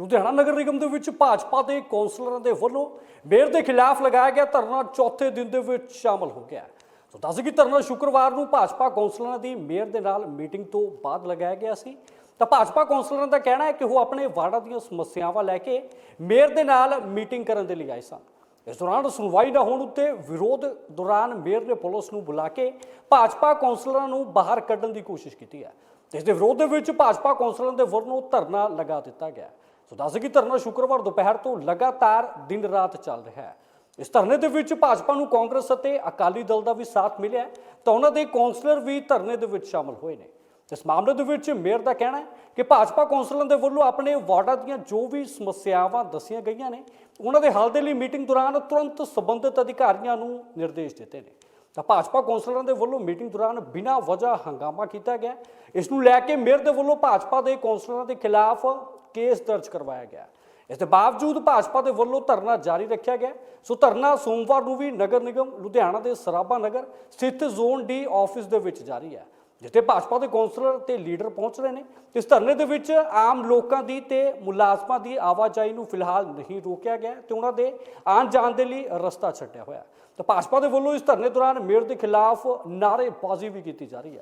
ਲੁਧਿਆਣਾ ਨਗਰ ਨਿਗਮ ਦੇ ਵਿੱਚ ਭਾਜਪਾ ਦੇ ਕੌਂਸਲਰਾਂ ਦੇ ਵੱਲੋਂ ਮੇਅਰ ਦੇ ਖਿਲਾਫ ਲਗਾਇਆ ਗਿਆ ਧਰਨਾ ਚੌਥੇ ਦਿਨ ਦੇ ਵਿੱਚ ਸ਼ਾਮਲ ਹੋ ਗਿਆ ਸੋ ਦੱਸ ਕਿ ਧਰਨਾ ਸ਼ੁੱਕਰਵਾਰ ਨੂੰ ਭਾਜਪਾ ਕੌਂਸਲਰਾਂ ਦੀ ਮੇਅਰ ਦੇ ਨਾਲ ਮੀਟਿੰਗ ਤੋਂ ਬਾਅਦ ਲਗਾਇਆ ਗਿਆ ਸੀ। ਤਾਂ ਭਾਜਪਾ ਕੌਂਸਲਰਾਂ ਦਾ ਕਹਿਣਾ ਹੈ ਕਿ ਉਹ ਆਪਣੇ ਵਾਰਡਾਂ ਦੀਆਂ ਸਮੱਸਿਆਵਾਂ ਲੈ ਕੇ ਮੇਅਰ ਦੇ ਨਾਲ ਮੀਟਿੰਗ ਕਰਨ ਦੇ ਲਈ ਆਏ ਸਨ। ਇਸ ਦੌਰਾਨ ਸੁਣਵਾਈ ਨਾ ਹੋਣ ਉੱਤੇ ਵਿਰੋਧ ਦੌਰਾਨ ਮੇਅਰ ਨੇ ਪੁਲਿਸ ਨੂੰ ਬੁਲਾ ਕੇ ਭਾਜਪਾ ਕੌਂਸਲਰਾਂ ਨੂੰ ਬਾਹਰ ਕੱਢਣ ਦੀ ਕੋਸ਼ਿਸ਼ ਕੀਤੀ ਹੈ। ਇਸ ਦੇ ਵਿਰੋਧ ਦੇ ਵਿੱਚ ਭਾਜਪਾ ਕੌਂਸਲਰਾਂ ਦੇ ਵੱਲੋਂ ਧਰਨਾ ਲਗਾ ਦਿੱਤਾ ਗਿਆ ਸੋ ਦੱਸ ਕਿ ਧਰਨਾ ਸ਼ੁੱਕਰਵਾਰ ਦੁਪਹਿਰ ਤੋਂ ਲਗਾਤਾਰ ਦਿਨ ਰਾਤ ਚੱਲ ਰਿਹਾ ਹੈ। ਇਸ ਧਰਨੇ ਦੇ ਵਿੱਚ ਭਾਜਪਾ ਨੂੰ ਕਾਂਗਰਸ ਅਤੇ ਅਕਾਲੀ ਦਲ ਦਾ ਵੀ ਸਾਥ ਮਿਲਿਆ ਤਾਂ ਉਹਨਾਂ ਦੇ ਕੌਂਸਲਰ ਵੀ ਧਰਨੇ ਦੇ ਵਿੱਚ ਸ਼ਾਮਲ ਹੋਏ ਨੇ। ਇਸ ਮਾਮਲੇ ਦੇ ਵਿੱਚ ਮੇਅਰ ਦਾ ਕਹਿਣਾ ਹੈ ਕਿ ਭਾਜਪਾ ਕੌਂਸਲਰਾਂ ਦੇ ਵੱਲੋਂ ਆਪਣੇ ਵਾਰਡਾਂ ਦੀਆਂ ਜੋ ਵੀ ਸਮੱਸਿਆਵਾਂ ਦੱਸੀਆਂ ਗਈਆਂ ਨੇ, ਉਹਨਾਂ ਦੇ ਹੱਲ ਦੇ ਲਈ ਮੀਟਿੰਗ ਦੌਰਾਨ ਤੁਰੰਤ ਸੰਬੰਧਿਤ ਅਧਿਕਾਰੀਆਂ ਨੂੰ ਨਿਰਦੇਸ਼ ਦਿੱਤੇ ਨੇ। ਤਾਂ ਭਾਜਪਾ ਕੌਂਸਲਰਾਂ ਦੇ ਵੱਲੋਂ ਮੀਟਿੰਗ ਦੌਰਾਨ ਬਿਨਾਂ ਵਜ੍ਹਾ ਹੰਗਾਮਾ ਕੀਤਾ ਗਿਆ ਇਸ ਨੂੰ ਲੈ ਕੇ ਮੇਅਰ ਦੇ ਵੱਲੋਂ ਭਾਜਪਾ ਦੇ ਕੌਂਸਲਰਾਂ ਦੇ ਖਿਲਾਫ ਕੇਸ ਦਰਜ ਕਰਵਾਇਆ ਗਿਆ ਇਸ ਦੇ ਬਾਵਜੂਦ ਭਾਜਪਾ ਦੇ ਵੱਲੋਂ ਧਰਨਾ ਜਾਰੀ ਰੱਖਿਆ ਗਿਆ ਸੋ ਧਰਨਾ ਸੋਮਵਾਰ ਨੂੰ ਵੀ ਨਗਰ ਨਿਗਮ ਲੁਧਿਆਣਾ ਦੇ ਸਰਾਭਾ ਨਗਰ ਸਥਿਤ ਜ਼ੋਨ ਡੀ ਆਫਿਸ ਦੇ ਵਿੱਚ ਜਾਰੀ ਹੈ, ਜਿੱਥੇ ਭਾਜਪਾ ਦੇ ਕੌਂਸਲਰ ਤੇ ਲੀਡਰ ਪਹੁੰਚ ਰਹੇ ਨੇ। ਇਸ ਧਰਨੇ ਦੇ ਵਿੱਚ ਆਮ ਲੋਕਾਂ ਦੀ ਤੇ ਮੁਲਾਜ਼ਮਾਂ ਦੀ ਆਵਾਜਾਈ ਨੂੰ ਫਿਲਹਾਲ ਨਹੀਂ ਰੋਕਿਆ ਗਿਆ ਤੇ ਉਹਨਾਂ ਦੇ ਆਉਣ ਜਾਣ ਦੇ ਲਈ ਰਸਤਾ ਛੱਡਿਆ ਹੋਇਆ ਤਾਂ ਭਾਜਪਾ ਦੇ ਵੱਲੋਂ ਇਸ ਧਰਨੇ ਦੌਰਾਨ ਮੇਅਰ ਦੇ ਖਿਲਾਫ ਨਾਅਰੇਬਾਜ਼ੀ ਵੀ ਕੀਤੀ ਜਾ ਰਹੀ ਹੈ।